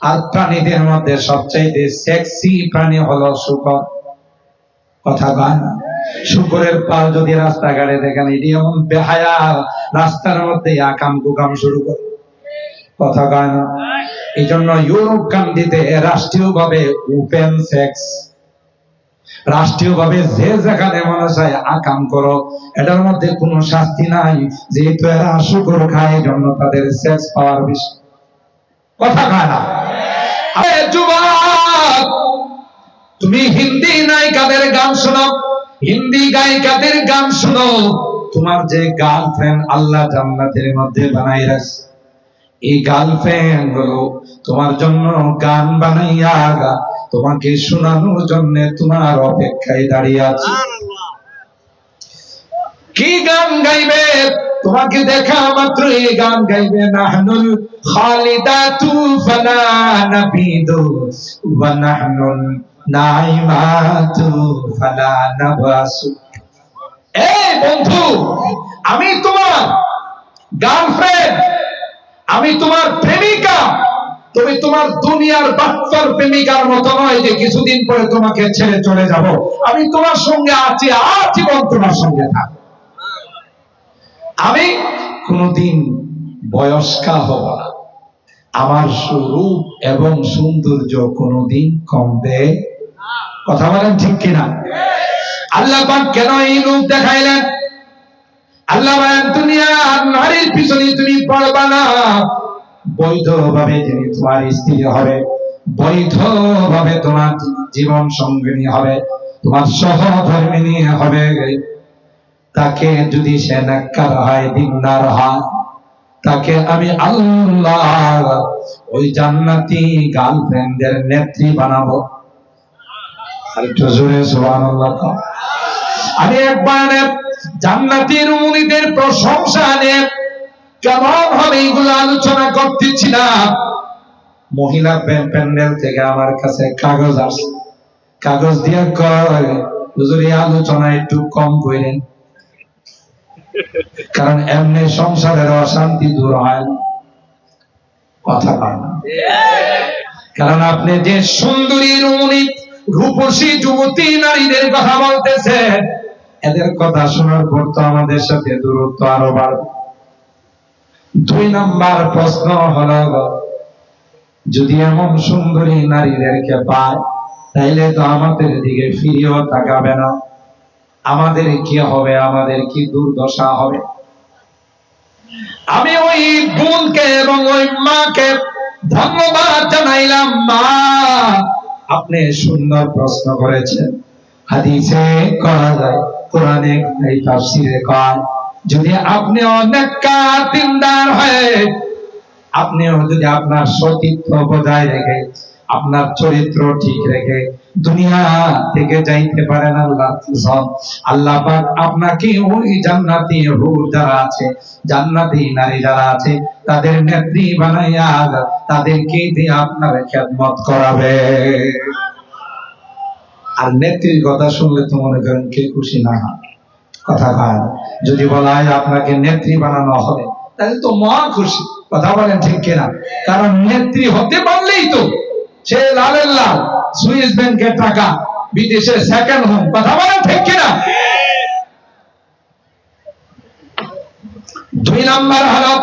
আর প্রাণীদের মধ্যে সবচাইতে সেক্সি প্রাণী হলো শুকর। কথা কয় না? শুকরের পাল যদি রাস্তাঘাটে দেখেন, এটি এমন বেহায়া রাস্তার মধ্যে আকাম কুকাম শুরু করে। কথা কয় না? এই জন্য ইউরোপ কান্ট্রিতে রাষ্ট্রীয় ভাবে ওপেন সেক্স রাষ্ট্রীয় ভাবে যে যেখানে মনে চায় আকাম করো, এটার মধ্যে কোনো শাস্তি নাই। যেহেতু এরা শুকর খায় জন্য তাদের সেক্স পাওয়ার বেশি। কথা কয় না। যুবক তুমি হিন্দি নায়িকাদের গান শোনো। হিন্দি গায়িকাদের গান শোনো। তোমার যে গার্লফ্রেন্ড আল্লাহ জান্নাতের মধ্যে বানাই রাখছে এই গার্লফ্রেন্ডগুলো তোমার জন্য গান বানাইয়া তোমাকে শোনানোর জন্য তোমার অপেক্ষায় দাঁড়িয়ে আছে। কি গান গাইবে? তোমাকে দেখা মাত্র এই গান গাইবে নাহনুল খালিদাতু ফালা নাবিদু, ওয়া নাহনুল নাইমাতু ফালা নাবাসু। এই বন্ধু, আমি তোমার গার্লফ্রেন্ড, আমি তোমার প্রেমিকা। তুমি তোমার দুনিয়ার বাচ্চার প্রেমিকার মতো নয় যে কিছুদিন পরে তোমাকে ছেড়ে চলে যাব। আমি তোমার সঙ্গে আছি, আজীবন তোমার সঙ্গে থাকব। আমি কোনদিন বয়স্কা হব না। আমার রূপ এবং সৌন্দর্য কোনদিন কমবে। কথা বলেন ঠিক কিনা? আল্লাহ কেন এই রূপ দেখাইলেন? আল্লাহ দুনিয়ার নারীর পিছনে তুমি পড়বা না। বৈধ ভাবে যিনি তোমার স্ত্রী হবে বৈধ ভাবে তোমার জীবন সঙ্গিনী হবে, তোমার সহধর্মিনী হবে। তাকে যদি সে নাক্কার হয়, দিনদার হয়, তাকে আমি আল্লাহ ওই জান্নাতি গার্লফ্রেন্ডের নেত্রী বানাবো। আমি একবার জান্নাতের মুনিদের প্রশংসা নিয়ে কেমন হবে এইগুলো আলোচনা করতেছিলাম। মহিলা প্যান- প্যান্ডেল থেকে আমার কাছে কাগজ আসে কাগজ দিয়ে কয়, হুজুর আলোচনা একটু কম করেন। কারণ এমনি সংসারের অশান্তি দূর হয় কথা পায় না। কারণ আপনি যে সুন্দরী, রমণী, রূপসী যুবতী নারীদের কথা বলতেছেন, এদের কথা শোনার পর তো আমাদের সাথে দূরত্ব আরও বাড়বে। দুই নাম্বার প্রশ্ন হলো, যদি এমন সুন্দরী নারীদেরকে পায়, তাইলে তো আমাদের দিকে ফিরেও তাকাবে না। আমাদের কি হবে? আমাদের কি দুর্দশা হবে? আমি ওই বোনকে এবং ওই মাকে ধন্যবাদ জানাইলাম, মা। আপনি সুন্দর প্রশ্ন করেছেন। হাদিসে করা যায়, কোরআনে এই তাফসিরে কয়, যদি আপনি অনেক দিনদার হয়ে, আপনিও যদি আপনার সতীত্ব বজায় রেখে, আপনার চরিত্র ঠিক রেখে দুনিয়া থেকে যাইতে পারেন আল্লাহ আল্লাহ পাক আপনাকে ওই জান্নাতি যারা আছে, জান্নাতি নারী যারা আছে, তাদের নেত্রী বানাইয়া তাদেরকে দিয়ে আপনার খেদমত করাবে। আর নেত্রীর কথা শুনলে তো মনে করেন কে খুশি না কথা না। যদি বলা হয় আপনাকে নেত্রী বানানো হবে, তাহলে তো মহা খুশি। কথা বলেন ঠিক কিনা? কারণ নেত্রী হতে পারলেই তো সে লালের লাল। সুইস ব্যাংকের টাকা বিদেশে সেকেন্ড হোম কথা বলেন ঠিক কিনা? দুই নাম্বার হলো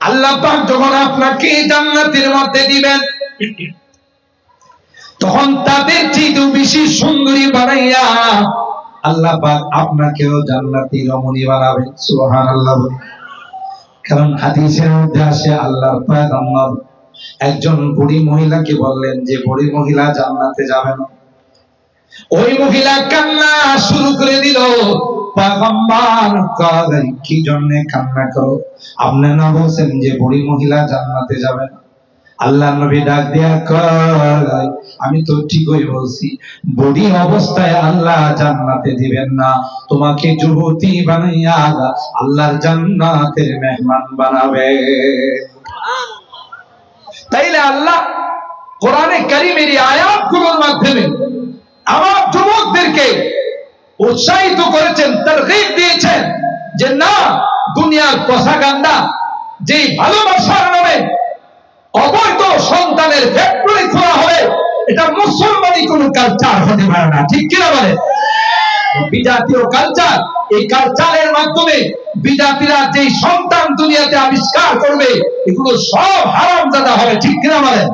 আল্লাহ পাক যখন আপনাকে জান্নাতের মধ্যে দিবেন, তখন তাদের চেয়েও বেশি সুন্দরী বানাইয়া আল্লাহ পাক আপনাকেও জান্নাতি রমণী বানাবে সুবহানাল্লাহ কারণ হাদিসের মধ্যে আসে আল্লাহ পয়গম্বর একজন বুড়ি মহিলাকে বললেন, যে বুড়ি মহিলা জান্নাতে যাবে না। ওই মহিলা কান্না শুরু করে দিল। কি জন্য কান্না করো? আপনি না বলছেন যে বুড়ি মহিলা জান্নাতে যাবে না? আল্লাহ নবী ডাক দিয়া আমি তো ঠিকই বলছি, বুড়ি অবস্থায় আল্লাহ জান্নাতে দিবেন না। তোমাকে যুবতী বানাইয়া আল্লাহর জান্নাতের মেহমান বানাবে। আল্লাহ কোরআনে কারিমের আয়াতগুলোর মাধ্যমে আমার যুবকদেরকে উৎসাহিত করেছেন, তারগিব দিয়েছেন যে না, দুনিয়ার প্রসাগান্ডা যেই ভালোবাসার নামে অব সন্তানের ফ্যাক্টরি খোলা হবে, এটা মুসলমানই কোনো কালচার হতে পারে না। ঠিক কিনা বলে বিজাতীয় কালচার এই কালচারের মাধ্যমে বিজাতিরা যে সন্তান দুনিয়াতে আবিষ্কার করবে, এগুলো সব হারাম দাদা হবে, ঠিক কিনা বলেন?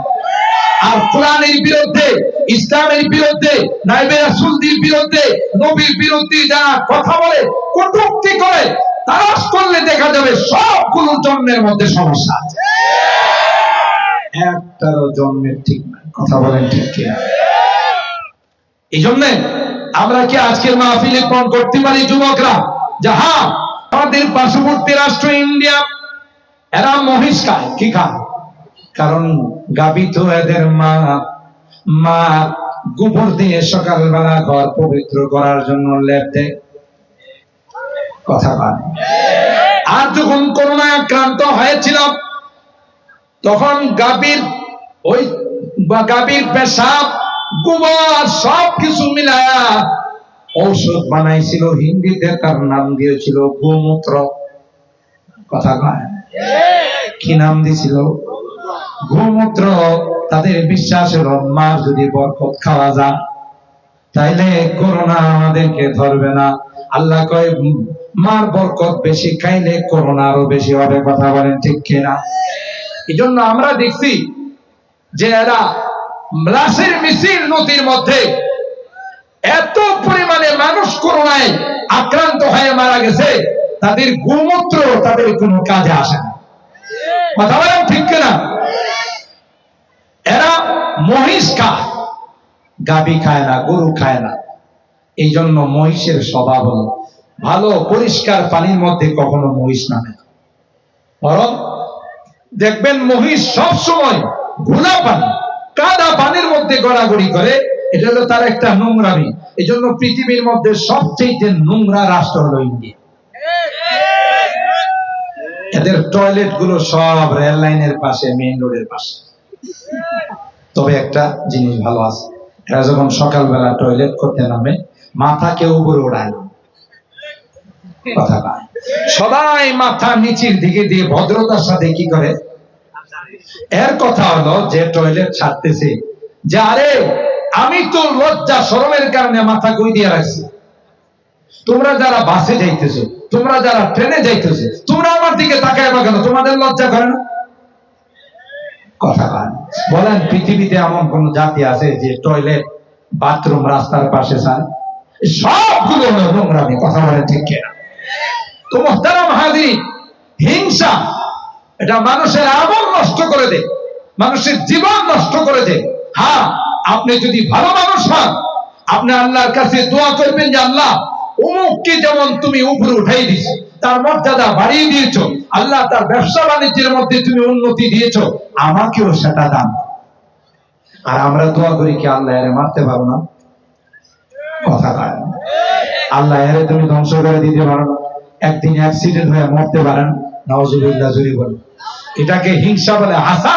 আর কোরআনের বিরুদ্ধে, ইসলামের বিরুদ্ধে, নাইবে রাসূলদের বিরুদ্ধে, নবীর বিরুদ্ধে যারা কথা বলে, কটূক্তি করে তারাশ করলে দেখা যাবে সবগুলো জন্মের মধ্যে সমস্যা আছে। একটারও জন্মের ঠিক না কথা বলেন ঠিক কিনা? এই জন্যে আমরা কি আজকের মাহফিলে পণ করতে পারি যুবকরা? যে হ্যাঁ আমাদের পার্শ্ববর্তী রাষ্ট্র ইন্ডিয়া, এরা মহিষ খায় কি খায়? কারণ গাবি তো এদের মা মা গোবর দিয়ে সকালবেলা ঘর পবিত্র করার জন্য লেপ দেয়। কথা পায় আর যখন করোনা আক্রান্ত হয়েছিল, তখন গাভীর ওই বা গাভীর পেশাব গোবর সব কিছু মিলায়া ঔষধ বানাইছিল হিন্দিতে তার নাম দিয়েছিল গোমূত্র। কথা কয়? কি নাম দিছিল? গোমূত্র। তাদের বিশ্বাস হলো মার যদি বরকত খাওয়া যায়, তাইলে করোনা আমাদেরকে ধরবে না। আল্লাহ কয়, মার বরকত বেশি খাইলে করোনা আরও বেশি হবে, কথা বলেন ঠিক কিনা? এই জন্য আমরা দেখছি যে এরা লাশের মিছিল নদীর মধ্যে। এত পরিমাণে মানুষ করোনায় আক্রান্ত হয়ে মারা গেছে, তাদের গোমূত্র, তাদের কোনো কাজে আসে না। কথা বলেন ঠিক কিনা? এরা মহিষ খায় গাবি খায় না, গরু খায় না। এই জন্য মহিষের স্বভাব হল, ভালো, পরিষ্কার পানির মধ্যে কখনো মহিষ নামে না। বরং দেখবেন মহিষ সবসময় ঘোলা পানি। কাদা পানির মধ্যে গড়াগড়ি করে, এটা হলো তার একটা নোংরামি। এই জন্য পৃথিবীর মধ্যে সবচেয়ে নোংরা রাষ্ট্র হলো ইন্ডিয়া। এদের টয়লেটগুলো সব রেল লাইনের পাশে, মেইন রোডের পাশে। তবে একটা জিনিস ভালো আছে, এরা যখন সকালবেলা টয়লেট করতে নামে মাথাকে উপরে ওড়ায় কথা। সবাই মাথা নিচের দিকে দিয়ে ভদ্রতার সাথে কি করে? এর কথা হলো যে টয়লেট ছাড়তেছে। যে আরে, আমি তো লজ্জা শরমের কারণে মাথা গুই দিয়ে রাখছি। তোমরা যারা বাসে যাইতেছো, তোমরা যারা ট্রেনে যাইতেছো, তোমরা আমার দিকে তাকায় বা কেন? তোমাদের লজ্জা করে না? কথা। বলেন, পৃথিবীতে এমন কোন জাতি আছে যে টয়লেট বাথরুম রাস্তার পাশে চায়? সবগুলো নোংরামি, কথা বলে ঠিক কিনা? তো হিংসা এটা মানুষের আমল নষ্ট করে দেয় মানুষের জীবন নষ্ট করে দেয় হ্যাঁ আপনি যদি ভালো মানুষ হন, আপনি আল্লাহর কাছে দোয়া করবেন যে, আল্লাহ, অমুককে যেমন তুমি উপরে উঠাই দিছ তার মর্যাদা বাড়িয়ে দিয়েছ, আল্লাহ তার ব্যবসা বাণিজ্যের মধ্যে তুমি উন্নতি দিয়েছ, আমাকেও সেটা দান আর আমরা দোয়া করি কি, আল্লাহ এর মারতে পারো না? কথা আল্লাহ এর তুমি ধ্বংস করে দিতে পারো না। একদিন অ্যাক্সিডেন্ট হয়ে মরতে পারেন। নওয়াজুবিল্লাহ বলে এটাকে হিংসা বলে হাসা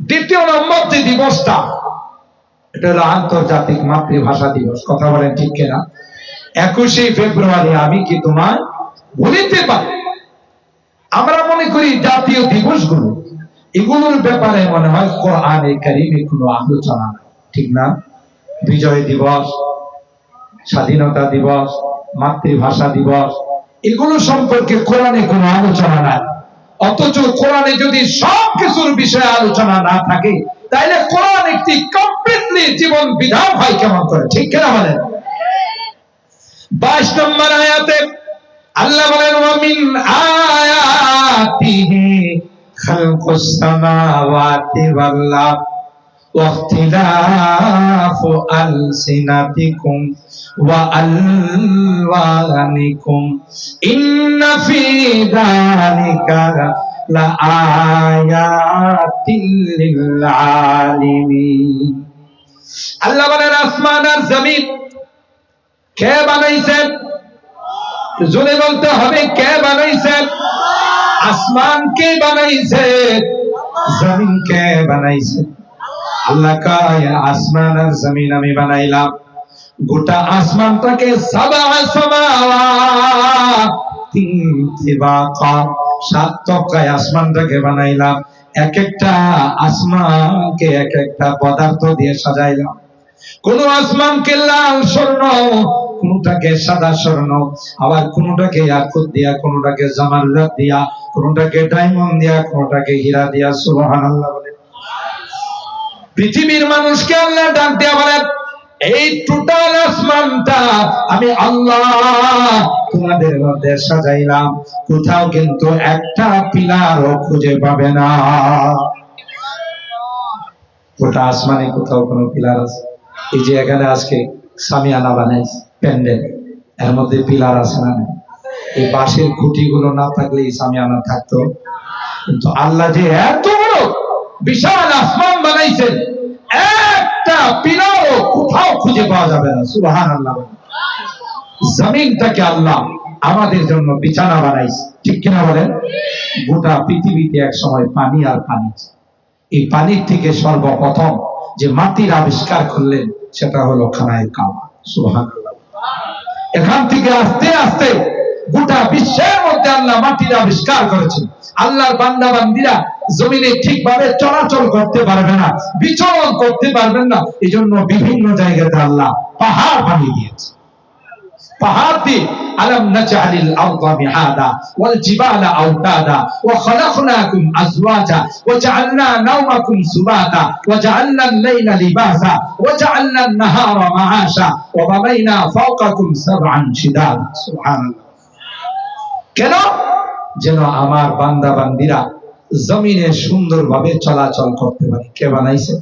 দ্বিতীয় নম্বর যে দিবসটা, এটা হলো আন্তর্জাতিক মাতৃভাষা দিবস। কথা বলেন ঠিক কিনা? একুশে ফেব্রুয়ারি, আমি কি তোমার ভুলিতে পারি? আমরা মনে করি জাতীয় দিবসগুলো, এগুলোর ব্যাপারে মনে হয় কোরআনে কারিমে কোনো আলোচনা ঠিক না? বিজয় দিবস, স্বাধীনতা দিবস, মাতৃভাষা দিবস এগুলো সম্পর্কে কোরআনে কোনো আলোচনা নাই। অথচ কোরআনে যদি সব কিছুর বিষয়ে আলোচনা না থাকে, তাইলে কোরআন একটি কমপ্লিটলি জীবন বিধান হয় কেমন করে? ঠিক কিনা বলেন? বাইশ নম্বর আয়াতে আল্লাহ বলেন, ওয়ামিন আয়াতিহি খালকুস সামাওয়াতি ওয়াল আরদ। واختلاف ألسنتكم وألوانكم إن في ذلك لآيات للعالمين আল্লাহ বলেন আসমান আর জমিন কে বানাইছেন জোরে বলতে হবে কে বানাইছেন আসমান কে বানাইছেন জমিন কে বানাইছেন আসমান আর জমিন আমি বানাইলাম। গোটা আসমানটাকে সাবা আসমানটাকে বানাইলাম। এক একটা আসমানকে এক একটা পদার্থ দিয়ে সাজাইলাম। কোন আসমানকে লাল স্বর্ণ, কোনটাকে সাদা স্বর্ণ, আবার কোনটাকে ইয়াকুত দিয়া, কোনটাকে জামারজাত দিয়া, কোনটাকে ডায়মন্ড দিয়া, কোনটাকে হীরা দিয়া, সুবহানাল্লাহ বলে পৃথিবীর মানুষকে আল্লাহ ডাক দিয়া বলেন, এই টোটাল আসমানটা আমি আল্লাহ তোমাদের মধ্যে সাজাইলাম। কোথাও কিন্তু একটা পিলারও খুঁজে পাবে না। গোটা আসমানে কোথাও কোনো পিলার আছে? এই যে এখানে আজকে সামিয়ানা বানাইছে প্যান্ডেল, এর মধ্যে পিলার আছে না? এই বাঁশের খুঁটিগুলো না থাকলে এই সামিয়ানা থাকতো। কিন্তু আল্লাহ যে এত বড় বিশাল আসমান বানাইছেন। একটা পিলারও কোথাও খুঁজে পাওয়া যাবে না। সুবহান আল্লাহ জমিনটাকে আল্লাহ আমাদের জন্য বিছানা বানাইছে। ঠিক কিনা বলেন? গোটা পৃথিবীতে এক সময় পানি আর পানি এই পানির থেকে সর্বপ্রথম যে মাটির আবিষ্কার করলেন, সেটা হলো খানায় কাবা। সুবহান এখান থেকে আস্তে আস্তে গোটা বিশ্বের মধ্যে আল্লাহ মাটির আবিষ্কার করেছেন। আল্লাহর বান্দা বান্দিরা জমিনে ঠিকভাবে চলাচল করতে পারবে না, বিচরণ করতে পারবেন না এই জন্য বিভিন্ন জায়গাতে আল্লাহ পাহাড় বানিয়ে দিয়েছে। পাহাড় আলম কেন? যেন আমার বান্দা বান্দিরা জমিনে সুন্দরভাবে চলাচল করতে পারে। কে বানাইছে?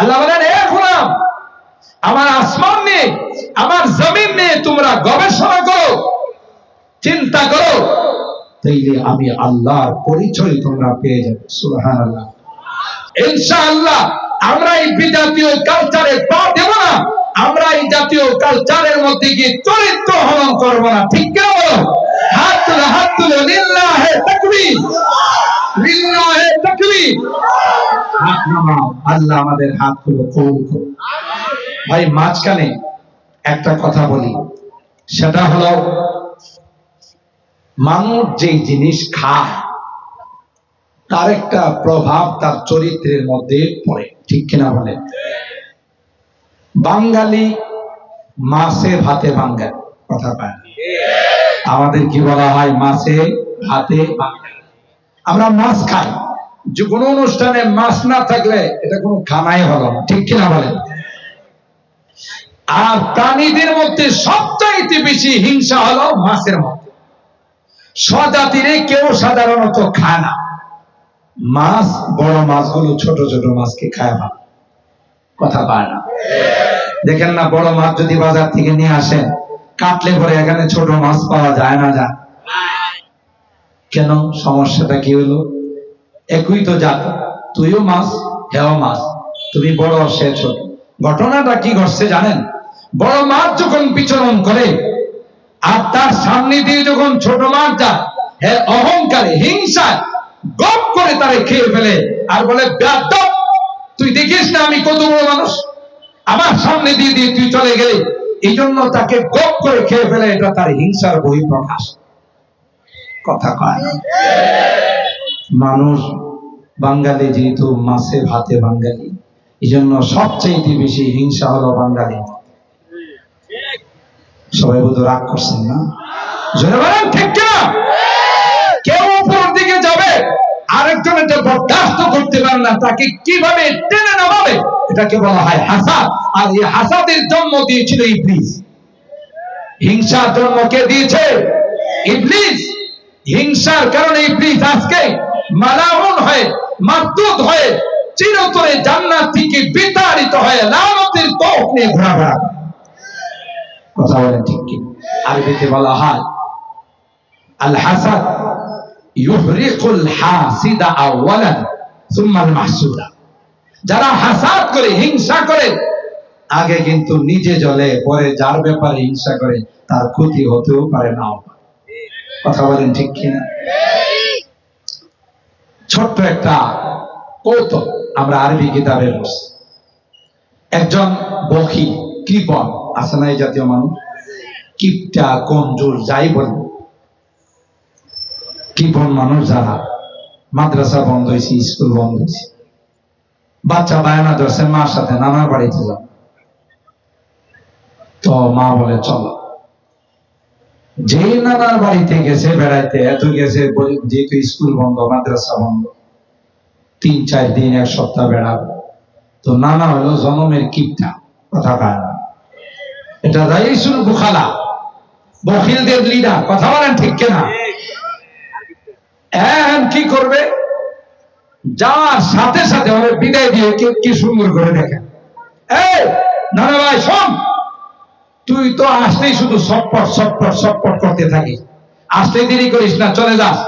আল্লাহ বলেন, এ গোলাম, আমার আসমান নিয়ে আমার জমিন নিয়ে তোমরা গবেষণা করো, চিন্তা করো, তাইলে আমি আল্লাহর পরিচয় তোমরা পেয়ে যাবে। সুবহান আল্লাহ ইনশাআল্লাহ, আমরা এই বিজাতীয় কালচারে পা দেব না, আমরা এই জাতীয় কালচারের মধ্যে গিয়ে চরিত্র হরণ করব না। ঠিক কেন বলো? হাত হাত আল্লাহ আমাদের কবুল করুন। ভাই, মাঝখানে একটা কথা বলি। সেটা হলো, মানুষ যেই জিনিস খায়, তার একটা প্রভাব তার চরিত্রের মধ্যে পড়ে। ঠিক কিনা বলেন? বাঙালি মাছে ভাতে বাঙালি কথা পায়। আমাদের কি বলা হয়? মাছে বাঙালি আমরা মাছ খাই। যে কোনো অনুষ্ঠানে মাছ না থাকলে এটা কোনো খানাই হলো না। ঠিক কিনা বলেন? আর প্রাণীদের মধ্যে সবচাইতে বেশি হিংসা হলো মাছের মধ্যে। স্বজাতিরে কেউ সাধারণত খায় না। মাছ, বড় মাছগুলো ছোট ছোট মাছকে খায় না। কথা পায় না? দেখেন না, বড় মাছ যদি বাজার থেকে নিয়ে আসেন কাটলে পরে এখানে ছোট মাছ পাওয়া যায় না যায় কেন? সমস্যাটা কি হলো? একই তো জাত তুইও মাছ হেও মাছ তুমি বড় সে ছোট। ঘটনাটা কি ঘটছে জানেন? বড় মাছ যখন বিচরণ করে আর তার সামনে দিয়ে যখন ছোট মাছ যায় হ্যাঁ অহংকারে হিংসায় গপ করে তারে খেয়ে ফেলে আর বলে "বেয়াদ্দপ, তুই দেখিস না আমি কত বড় মানুষ? আমার সামনে দিয়ে দিয়ে তুই চলে গেলে। এই জন্য তাকে গপ করে খেয়ে ফেলে, এটা তার হিংসার বই প্রকাশ কথা কয় মানুষ বাঙালি যেহেতু, মাছে ভাতে বাঙালি এই জন্য সবচেয়ে বেশি হিংসা হলো বাঙালি। সবাই বোধ রাগ করছেন না? জোরে ঠিক কিনা কেউ উপর দিকে যাবে আরেকজন এটা বরদাস্ত করতে পারে না, তাকে কীভাবে টেনে নামাবে এটাকে বলা হয় হাসাদ। আর এই হাসাদের জন্ম দিয়েছিল ইবলিস। হিংসার জন্ম কে দিয়েছে? ইবলিস। হিংসার কারণে ইবলিস আজকে মালাউন হয়ে মারদুদ হয়ে, চিরতরে জান্নাত থেকে বিতাড়িত হয়ে লানতের তোপ নিয়ে ঘোরাফেরা কথা বলেন ঠিক কি? আরবিতে বলা হয় আল হাসাদ ইউহরিকুল হাসিদা আওয়ালান সুম্মা আল মাহসুদা। যারা হাসাদ করে, হিংসা করে, আগে কিন্তু নিজে জ্বলে, পরে যার ব্যাপারে হিংসা করে, তার ক্ষতি হতেও পারে পারে। কথা বলেন ঠিক কিনা? ছোট্ট একটা কৌতুক আমরা আরবি কিতাবে একজন বখি কৃপণ আছে না এই জাতীয় মানুষ? কিপটা, কমজোর, যাই বলি কৃপণ মানুষ যারা মাদ্রাসা বন্ধ হয়েছে স্কুল বন্ধ হয়েছে বাচ্চা বায়না ধরছে, মার সাথে নানার বাড়িতে যাও। তো মা বলে, চলো। যে নানার বাড়িতে গেছে, বেড়াইতে, এত গেছে যেহেতু স্কুল বন্ধ, মাদ্রাসা বন্ধ, তিন, চার দিন, এক সপ্তাহ বেড়াবে। তো নানা হলো জনমের কিপটা, কথা কয় না। এটা রাইসুল বুখালা, বখিলদের লিডার কথা বলেন ঠিক কিনা? এখন কি করবে? যাওয়ার সাথে সাথে ওরে বিদায় দিয়ে কি কি সুন্দর করে দেখে? এই, নানা ভাই, শোন। তুই তো আসলেই শুধু সটপট সটপট সটপট করতে থাকিস। আসতে দেরি করিস না, চলে যাস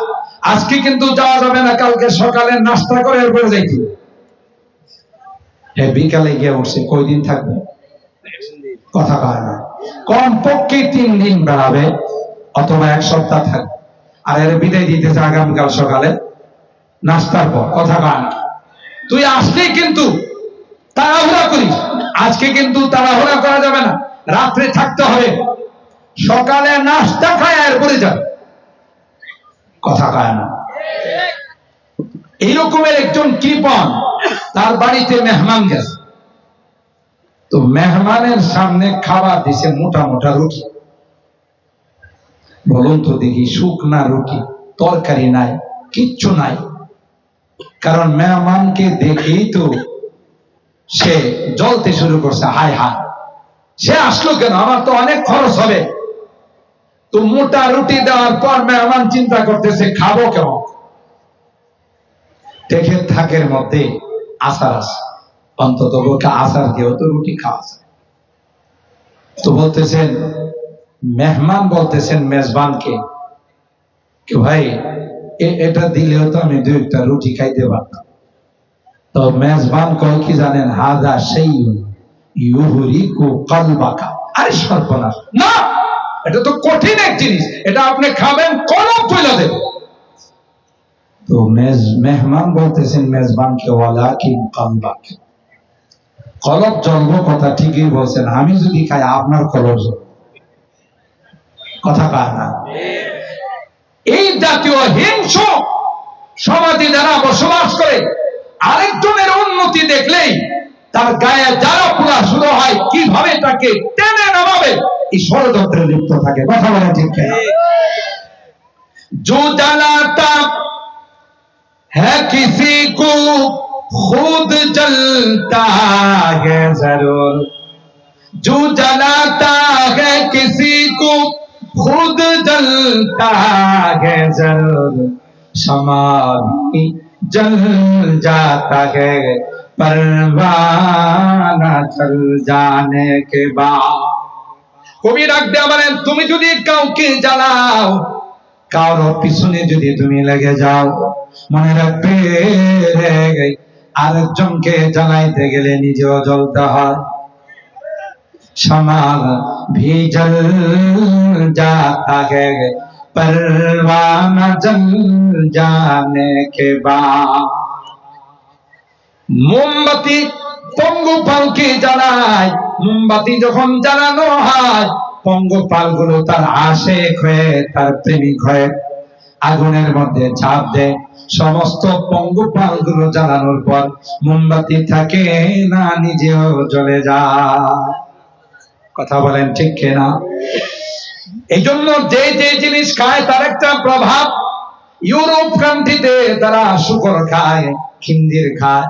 আজকে কিন্তু যাওয়া যাবে না, কালকে সকালে নাস্তা করে এরপরে যাইতি। হ্যাঁ বিকালে গিয়ে উঠছে। কয়দিন থাকবে? কথা কয় না। কমপক্ষে তিন দিন বেড়াবে, অথবা এক সপ্তাহ থাকবে। আর এর বিদায় দিতেছে আগামীকাল সকালে। নাস্তার পর, কথা কয় না। তুই আসলেই কিন্তু তাড়াহুড়া করিস। আজকে কিন্তু তাড়াহুড়া করা যাবে না। রাত্রে থাকতে হবে। সকালে নাস্তা খায় এরপরে যাবে কথা কয় না। এইরকমের একজন কৃপন তার বাড়িতে মেহমান গেছে। তো মেহমানের সামনে খাবার দিছে মোটা মোটা রুটি। বলুন তো দেখি শুকনা রুটি তরকারি নাই, কিচ্ছু নাই। কারণ মেহমানকে দেখেই তো সে জ্বলতে শুরু করছে, হায় হায়। সে আসলো কেন? আমার তো অনেক খরচ হবে। তো মোটা রুটি দেওয়ার পর মেহমান চিন্তা করতেছে, খাব কেমন? দেখে থাকের মধ্যে আচার আছে। অন্তত আচার দিয়েও তো রুটি খাওয়া যায়। তো বলতেছেন মেহমান বলতেছেন মেজবানকে কি ভাই এটা দিলেও তো আমি দু একটা রুটি খাইতে পারতাম। তো মেজবান কয় কি জানেন, হাদা সেই ইউহরিকু কলবাকা। আরে সর্বনাশ। না, এটা তো কঠিন এক জিনিস, এটা আপনি খাবেন কলম তুলে দেবে। তো মেজ মেহমান বলতেছেন মেজবানকে ওয়ালা কি কলবাক। কলব জন্ম কথা ঠিকই বলছেন, আমি যদি খাই আপনার কলব জ্বলবে। কথা কার না এই জাতীয় হিংস সমাজে যারা বসবাস করে আরেকজনের উন্নতি দেখলেই তার গায়ে যারা পুরা শুরু হয় কিভাবে তাকে টেনে নামাবে এই ষড়যন্ত্রে লিপ্ত থাকে কথা বলে ঠিক কিনা? जो जलाता है किसी को खुद जलता है जरूर जो जलाता है किसी को खुद जलता है जरूर समा भी जल जाता है परवाना चल जाने के बाद কবি ডাক দেয়া বলেন তুমি যদি কাউকে জ্বালাও কারো পিছনে যদি তুমি লেগে যাও মনে রাখবে রে, আরেকজনকে জ্বালাইতে গেলে নিজেও জ্বলতে হয় সমাল भी जल जाता है परवाना जल जाने के बाद মোমবাতি পঙ্গপালকে জ্বালায় মোমবাতি যখন জ্বালানো হয় পঙ্গপাল গুলো তার আশেক হয়ে তার প্রেমিক হয়ে আগুনের মধ্যে চাপ দেয় সমস্ত পঙ্গপাল গুলো জ্বালানোর পর মোমবাতি থাকে না নিজেও জ্বলে যায় কথা বলেন, ঠিক কিনা? এই জন্য যে যে জিনিস খায়, তার একটা প্রভাব ইউরোপ কান্ট্রিতে তারা শুকর খায় খিন্দির খায়।